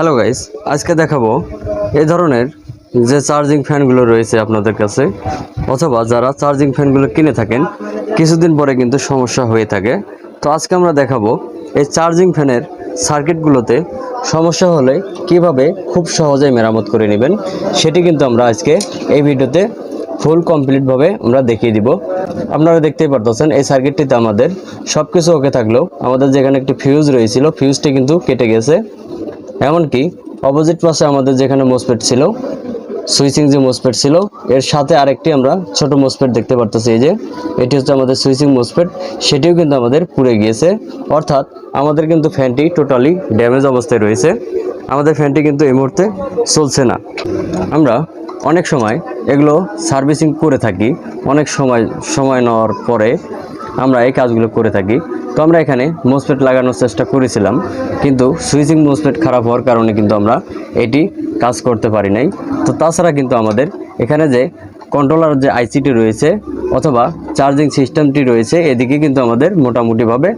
Hello guys আজকে দেখাবো এই ধরনের যে চার্জিং ফ্যানগুলো রয়েছে আপনাদের কাছে, অথবা যারা চার্জিং ফ্যানগুলো কিনে থাকেন, কিছুদিন পরে কিন্তু সমস্যা হয়ে থাকে। তো আজকে আমরা দেখাবো এই চার্জিং ফ্যানের সার্কিটগুলোতে সমস্যা হলে কীভাবে খুব সহজেই মেরামত করে নেবেন, সেটি কিন্তু আমরা আজকে এই ভিডিওতে ফুল কমপ্লিটভাবে আমরা দেখিয়ে দিব। আপনারা দেখতেই পারতেছেন, এই সার্কিটটিতে আমাদের সব কিছু ওকে থাকলেও আমাদের যেখানে একটি ফিউজ রয়েছিল ফিউজটি কিন্তু কেটে গেছে। এমনকি অপোজিট পাশে আমাদের যেখানে মোসপেট ছিল সুইচিং যে মোসপেট ছিল, এর সাথে আরেকটি আমরা ছোট মোসপেট দেখতে পারতেছি। এই যে, এটি হচ্ছে আমাদের সুইচিং মোসপেট সেটিও কিন্তু আমাদের পুড়ে গিয়েছে। অর্থাৎ আমাদের কিন্তু ফ্যানটি টোটালি ড্যামেজ অবস্থায় রয়েছে। আমাদের ফ্যানটি কিন্তু এই মুহূর্তে চলছে না। আমরা অনেক সময় এগুলো সার্ভিসিং করে থাকি। অনেক সময় সময় নেওয়ার পরে আমরা এই কাজগুলো করে থাকি। তো আমরা এখানে মোসপেট লাগানোর চেষ্টা করেছিলাম, কিন্তু সুইচিং মোসপেট খারাপ হওয়ার কারণে কিন্তু আমরা এটি কাজ করতে পারি নাই। তো তাছাড়া কিন্তু আমাদের এখানে যে কন্ট্রোলার যে আইসিটি রয়েছে, অথবা চার্জিং সিস্টেমটি রয়েছে, এদিকে কিন্তু আমাদের মোটামুটিভাবে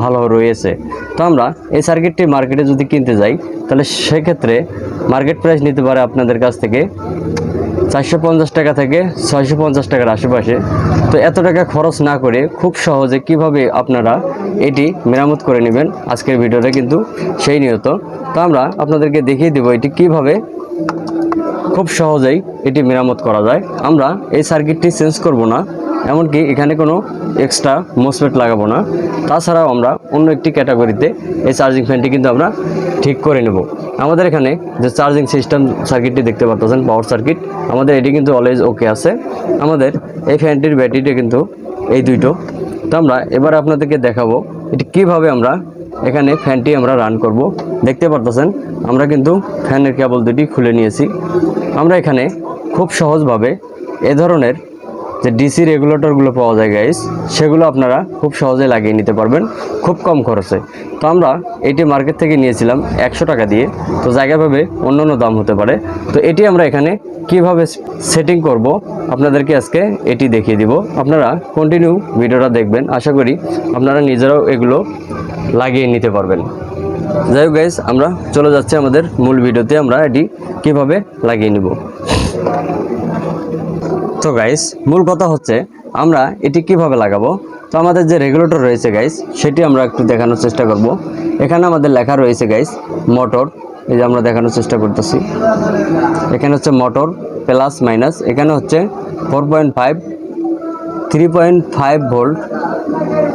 ভালো রয়েছে। তো আমরা এই সার্কিটটি মার্কেটে যদি কিনতে যাই, তাহলে সেক্ষেত্রে মার্কেট প্রাইস নিতে পারে আপনাদের কাছ থেকে চারশো পঞ্চাশ টাকা থেকে ছয়শো পঞ্চাশ টাকার আশেপাশে। তো এত টাকা খরচ না করে খুব সহজে কীভাবে আপনারা এটি মেরামত করে নেবেন? আজকের ভিডিওটা কিন্তু সেই নিয়ত। তো আমরা আপনাদেরকে দেখিয়ে দেবো এটি কীভাবে খুব সহজেই এটি মেরামত করা যায়। আমরা এই সার্কিটটি চেঞ্জ করব না। এমনকি এখানে কোনো এক্সট্রা মোসপেট লাগাবো না। তাছাড়াও আমরা অন্য একটি ক্যাটাগরিতে এই চার্জিং ফ্যানটি কিন্তু আমরা ঠিক করে নেব। আমাদের এখানে যে চার্জিং সিস্টেম সার্কিটটি দেখতে পাচ্ছেন পাওয়ার সার্কিট আমাদের এটি কিন্তু অলওয়েজ ওকে আছে। আমাদের এই ফ্যানটির ব্যাটারিটা কিন্তু এই দুইটো। তো আমরা এবার আপনাদেরকে দেখাবো এটি কীভাবে আমরা এখানে ফ্যানটি আমরা রান করব। দেখতে পারতেছেন আমরা কিন্তু ফ্যানের কেবল দুটি খুলে নিয়েছি। আমরা এখানে খুব সহজভাবে এ ধরনের যে ডিসি রেগুলেটরগুলো পাওয়া যায় গাইস সেগুলো আপনারা খুব সহজে লাগিয়ে নিতে পারবেন, খুব কম খরচে। তো আমরা এটি মার্কেট থেকে নিয়েছিলাম একশো টাকা দিয়ে, তো জায়গাভাবে অন্য অন্য দাম হতে পারে। তো এটি আমরা এখানে কীভাবে সেটিং করব, আপনাদেরকে আজকে এটি দেখিয়ে দিব। আপনারা কন্টিনিউ ভিডিওটা দেখবেন, আশা করি আপনারা নিজেরাও এগুলো লাগিয়ে নিতে পারবেন। যাই হোক গাইস আমরা চলে যাচ্ছি আমাদের মূল ভিডিওতে, আমরা এটি কীভাবে লাগিয়ে নিব। তো গাইস মূল কথা হচ্ছে আমরা এটি কীভাবে লাগাবো? তো আমাদের যে রেগুলেটর রয়েছে গাইস সেটি আমরা একটু দেখানোর চেষ্টা করব। এখানে আমাদের লেখা রয়েছে গাইস মোটর এই যে আমরা দেখানোর চেষ্টা করতেছি। এখানে হচ্ছে মোটর প্লাস মাইনাস এখানে হচ্ছে four point five three point five volt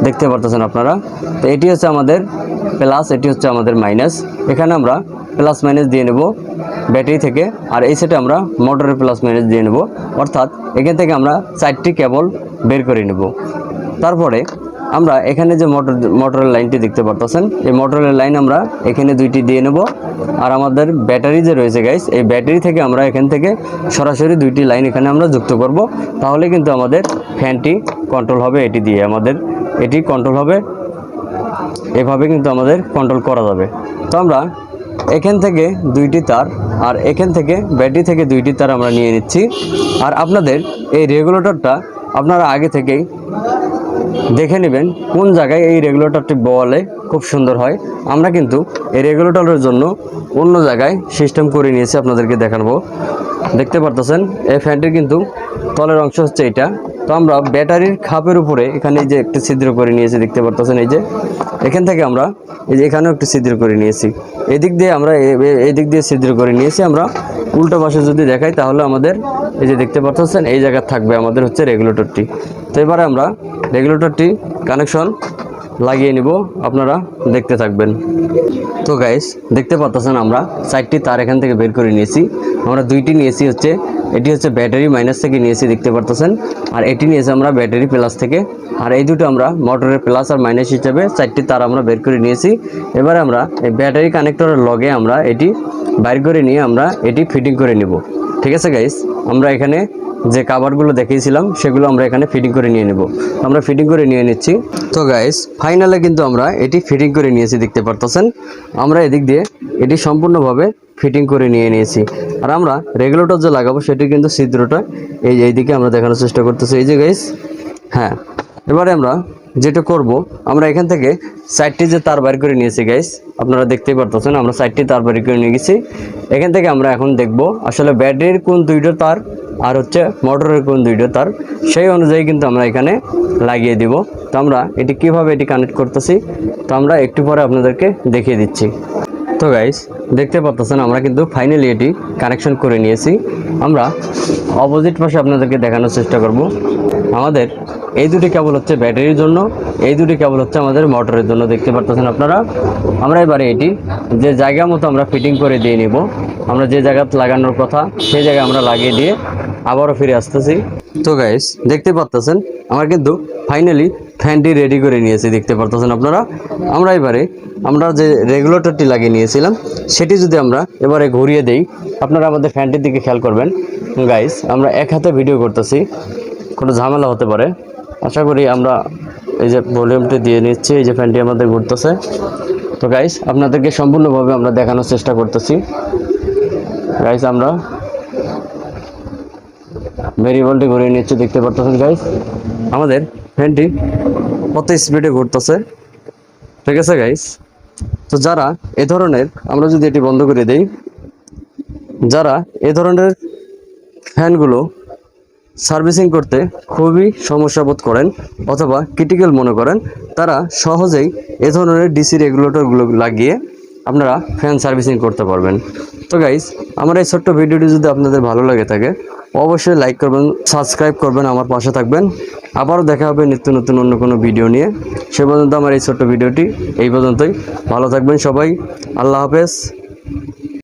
দেখতে পারতেছেন আপনারা। তো এটি হচ্ছে আমাদের প্লাস এটি হচ্ছে আমাদের মাইনাস এখানে আমরা প্লাস মাইনাস দিয়ে নেব ব্যাটারি থেকে। আর এই সেটে আমরা মোটরের প্লাস মাইনাস দিয়ে নেব। অর্থাৎ এখান থেকে আমরা চারটি কেবল বের করে নেব। তারপরে আমরা এখানে যে মোটর মোটরের লাইনটি দেখতে পারতেছেন, এই মোটরের লাইন আমরা এখানে দুইটি দিয়ে নেব। আর আমাদের ব্যাটারি যে রয়েছে গাইস এই ব্যাটারি থেকে আমরা এখান থেকে সরাসরি দুইটি লাইন এখানে আমরা যুক্ত করব। তাহলে কিন্তু আমাদের ফ্যানটি কন্ট্রোল হবে এটি দিয়ে। আমাদের এটি কন্ট্রোল হবে। এভাবে কিন্তু আমাদের কন্ট্রোল করা যাবে। তো আমরা এখান থেকে দুইটি তার আর এখান থেকে ব্যাটারি থেকে দুইটি তার আমরা নিয়ে নিচ্ছি। আর আপনাদের এই রেগুলেটরটা আপনারা আগে থেকেই দেখে নেবেন কোন জায়গায় এই রেগুলেটরটি বলে খুব সুন্দর হয়। আমরা কিন্তু এই রেগুলেটরের জন্য অন্য জায়গায় সিস্টেম করে নিয়েছি আপনাদেরকে দেখাবো। দেখতে পারতেছেন, এই ফ্যানটির কিন্তু তলের অংশ হচ্ছে এটা তো আমরা ব্যাটারির খাপের উপরে এখানে যে একটু ছিদ্র করে নিয়েছি, দেখতে পারতেছেন এই যে। এখান থেকে আমরা এই যে এখানেও একটু ছিদ্র করে নিয়েছি। এদিক দিয়ে আমরা এদিক দিয়ে ছিদ্র করে নিয়েছি। আমরা উল্টো পাশে যদি দেখাই, তাহলে আমাদের এই যে দেখতে পাচ্ছেন এই জায়গা থাকবে আমাদের হচ্ছে রেগুলেটরটি। তো এবারে আমরা রেগুলেটরটি কানেকশন লাগিয়ে নিব, আপনারা দেখতে থাকবেন। তো গাইস দেখতে পাচ্ছেন আমরা চারটি তার এখান থেকে বের করে নিয়েছি। আমরা দুইটি নিয়েছি হচ্ছে এটি হচ্ছে ব্যাটারি মাইনাস থেকে নিয়েছি দেখতে পারতেছেন। আর এটি নিয়েছি আমরা ব্যাটারি প্লাস থেকে। আর এই দুটো আমরা মোটরের প্লাস আর মাইনাস হিসাবে চারটি তার আমরা বের করে নিয়েছি। এবারে আমরা এই ব্যাটারি কানেক্টরের লগে আমরা এটি বাইর করে নিয়ে আমরা এটি ফিটিং করে নিব। ঠিক আছে গাইস আমরা এখানে যে কাভারগুলো দেখিয়েছিলাম, সেগুলো আমরা এখানে ফিটিং করে নিয়ে নেব। আমরা ফিটিং করে নিয়ে নিচ্ছি। তো গাইস ফাইনালে কিন্তু আমরা এটি ফিটিং করে নিয়েছি দেখতে পারতেছেন। আমরা এদিক দিয়ে এটি সম্পূর্ণভাবে ফিটিং করে নিয়ে নিয়েছি। আর আমরা রেগুলেটর যে লাগাবো সেটি কিন্তু ছিদ্রটা এই এইদিকে আমরা দেখানোর চেষ্টা করতেছি। এই যে গাইস হ্যাঁ এবারে আমরা যেটা করব, আমরা এখান থেকে সাইডটি যে তার বাইর করে নিয়েছি গাইস আপনারা দেখতেই পারতেছেন, আমরা সাইডটি তার বাইর করে নিয়ে গেছি। এখান থেকে আমরা এখন দেখব আসলে ব্যাটারির কোন দুইটা তার আর হচ্ছে মোটরের কোন দুইটা তার, সেই অনুযায়ী কিন্তু আমরা এখানে লাগিয়ে দিব। তো আমরা এটি কীভাবে এটি কানেক্ট করতেছি, তো আমরা একটু পরে আপনাদেরকে দেখিয়ে দিচ্ছি। তো গাইস দেখতে পাচ্ছেন আমরা কিন্তু ফাইনালি এটি কানেকশন করে নিয়েছি। আমরা অপোজিট পাশে আপনাদেরকে দেখানোর চেষ্টা করব। আমাদের এই দুটি কেবল হচ্ছে ব্যাটারির জন্য, এই দুটি কেবল হচ্ছে আমাদের মোটরের জন্য, দেখতে পাচ্ছেন আপনারা। আমরা এবারে এটি যে জায়গা মতো আমরা ফিটিং করে দিয়ে নিব। আমরা যে জায়গাতে লাগানোর কথা, সেই জায়গায় আমরা লাগিয়ে দিয়ে আবারও ফিরে আসতেছি। তো গাইস দেখতে পারতেছেন, আমার কিন্তু ফাইনালি ফ্যানটি রেডি করে নিয়েছি, দেখতে পারতেছেন আপনারা। আমরা এবারে, আমরা যে রেগুলেটরটি লাগিয়ে নিয়েছিলাম, সেটি যদি আমরা এবারে ঘুরিয়ে দেই, আপনারা আমাদের ফ্যানটির দিকে খেয়াল করবেন। গাইস আমরা এক হাতে ভিডিও করতেছি, কোনো ঝামেলা হতে পারে। আশা করি আমরা এই যে ভলিউমটি দিয়ে নিচ্ছি, এই যে ফ্যানটি আমাদের ঘুরতেছে। তো গাইস আপনাদেরকে সম্পূর্ণভাবে আমরা দেখানোর চেষ্টা করতেছি। গাইস আমরা ভেরিয়েবলটি ঘুরিয়ে নিচ্ছে, দেখতে পারতেছেন গাইস আমাদের ফ্যানটি কত স্পিডে ঘুরতেছে। ঠিক আছে গাইস তো যারা এ ধরনের, আমরা যদি এটি বন্ধ করে দেই, যারা এ ধরনের ফ্যানগুলো সার্ভিসিং করতে খুবই সমস্যা বোধ করেন অথবা ক্রিটিক্যাল মনে করেন, তারা সহজেই এ ধরনের ডিসি রেগুলেটরগুলো লাগিয়ে আপনারা ফ্যান সার্ভিসিং করতে পারবেন। তো গাইস আমার এই ছোট্ট ভিডিওটি যদি আপনাদের ভালো লাগে থাকে, অবশ্যই লাইক করবেন সাবস্ক্রাইব করবেন, আমার পাশে থাকবেন। আবারও দেখা হবে নিত্য নতুন অন্য কোনো ভিডিও নিয়ে। সে পর্যন্ত আমার এই ছোট্ট ভিডিওটি এই পর্যন্তই। ভালো থাকবেন সবাই। আল্লাহ হাফেজ।